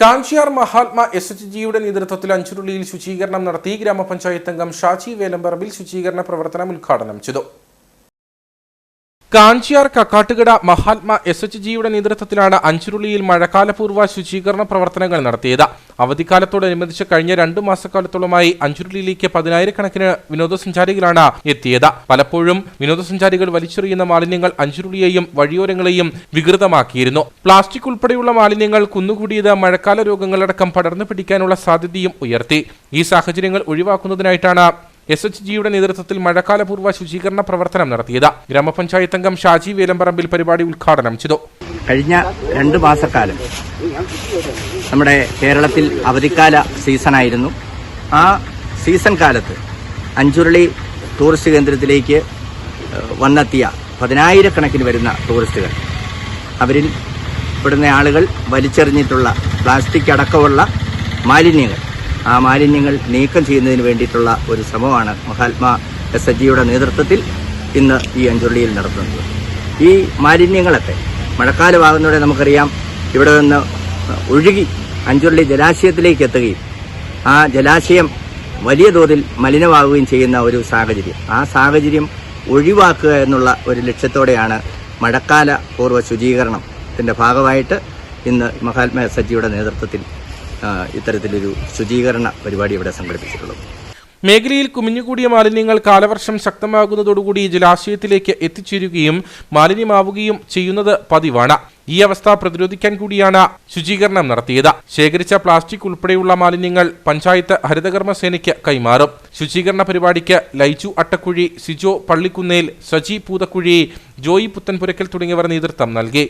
Kanchiyar Mahatma S H ജിയുടെ നേതൃത്വത്തിൽ അഞ്ചുരുളിയിൽ ശുചീകരണം നടത്തി ഗ്രാമപഞ്ചായത്ത് അംഗം ഷാജി വേലമ്പറമ്പിൽ ശുചീകരണ പ്രവർത്തനം ഉദ്ഘാടനം ചെയ്തു. കാഞ്ചിയാർ കക്കാട്ടുകട മഹാത്മാ എസ് എച്ച് ജിയുടെ നേതൃത്വത്തിലാണ് അഞ്ചുരുളിയിൽ മഴക്കാലപൂർവ ശുചീകരണ പ്രവർത്തനങ്ങൾ നടത്തിയത്. അവധിക്കാലത്തോടനുബന്ധിച്ച് കഴിഞ്ഞ രണ്ടു മാസക്കാലത്തോളമായി അഞ്ചുരുളിയിലേക്ക് പതിനായിരക്കണക്കിന് വിനോദസഞ്ചാരികളാണ് എത്തിയത്. പലപ്പോഴും വിനോദസഞ്ചാരികൾ വലിച്ചെറിയുന്ന മാലിന്യങ്ങൾ അഞ്ചുരുളിയെയും വഴിയോരങ്ങളെയും വികൃതമാക്കിയിരുന്നു. പ്ലാസ്റ്റിക് ഉൾപ്പെടെയുള്ള മാലിന്യങ്ങൾ കുന്നുകൂടിയത് മഴക്കാല രോഗങ്ങളടക്കം പടർന്നു പിടിക്കാനുള്ള സാധ്യതയും ഉയർത്തി. ഈ സാഹചര്യങ്ങൾ ഒഴിവാക്കുന്നതിനായിട്ടാണ് എസ് എച്ച് ജിയുടെ നേതൃത്വത്തിൽ മഴക്കാലപൂർവ ശുചീകരണ പ്രവർത്തനം നടത്തിയത്. ഗ്രാമപഞ്ചായത്ത് അംഗം ഷാജി വേലമ്പറമ്പിൽ പരിപാടി ഉദ്ഘാടനം ചെയ്തു. കഴിഞ്ഞ രണ്ട് മാസക്കാലം നമ്മുടെ കേരളത്തിൽ അവധിക്കാല സീസണായിരുന്നു. ആ സീസൺ കാലത്ത് അഞ്ചുരുളി ടൂറിസ്റ്റ് കേന്ദ്രത്തിലേക്ക് വന്നെത്തിയ പതിനായിരക്കണക്കിന് വരുന്ന ടൂറിസ്റ്റുകൾ. അവരിൽ ഇവിടുന്ന ആളുകൾ വലിച്ചെറിഞ്ഞിട്ടുള്ള പ്ലാസ്റ്റിക് അടക്കമുള്ള മാലിന്യങ്ങൾ. ആ മാലിന്യങ്ങൾ നീക്കം ചെയ്യുന്നതിന് വേണ്ടിയിട്ടുള്ള ഒരു ശ്രമമാണ് മഹാത്മാ എസ് എച്ച് ജിയുടെ നേതൃത്വത്തിൽ ഇന്ന് ഈ അഞ്ചുരുളിയിൽ നടത്തുന്നത്. ഈ മാലിന്യങ്ങളൊക്കെ മഴക്കാലമാകുന്നതോടെ നമുക്കറിയാം ഇവിടെ നിന്ന് ഒഴുകി അഞ്ചുരുളി ജലാശയത്തിലേക്ക് എത്തുകയും ആ ജലാശയം വലിയ തോതിൽ മലിനമാവുകയും ചെയ്യുന്ന ഒരു സാഹചര്യം. ആ സാഹചര്യം ഒഴിവാക്കുക എന്നുള്ള ഒരു ലക്ഷ്യത്തോടെയാണ് മഴക്കാല പൂർവ ശുചീകരണത്തിന്റെ ഭാഗമായിട്ട് ഇന്ന് മഹാത്മാ എസ് നേതൃത്വത്തിൽ ഇത്തരത്തിലൊരു ശുചീകരണ പരിപാടി ഇവിടെ സംഘടിപ്പിച്ചിട്ടുള്ളത്. മേഖലയിൽ കുമിഞ്ഞുകൂടിയ മാലിന്യങ്ങൾ കാലവർഷം ശക്തമാകുന്നതോടുകൂടി ജലാശയത്തിലേക്ക് എത്തിച്ചേരുകയും മാലിന്യമാവുകയും ചെയ്യുന്നത് പതിവാണ്. ഈ അവസ്ഥ പ്രതിരോധിക്കാൻ കൂടിയാണ് ശുചീകരണം നടത്തിയത്. ശേഖരിച്ച പ്ലാസ്റ്റിക് ഉൾപ്പെടെയുള്ള മാലിന്യങ്ങൾ പഞ്ചായത്ത് ഹരിതകർമ്മ സേനയ്ക്ക് കൈമാറും. ശുചീകരണ പരിപാടിക്ക് ലൈജു അട്ടക്കുഴി സിജോ പള്ളിക്കുന്നേൽ സജി പൂതക്കുഴി ജോയി പുത്തൻപുരക്കൽ തുടങ്ങിയവർ നേതൃത്വം നൽകി.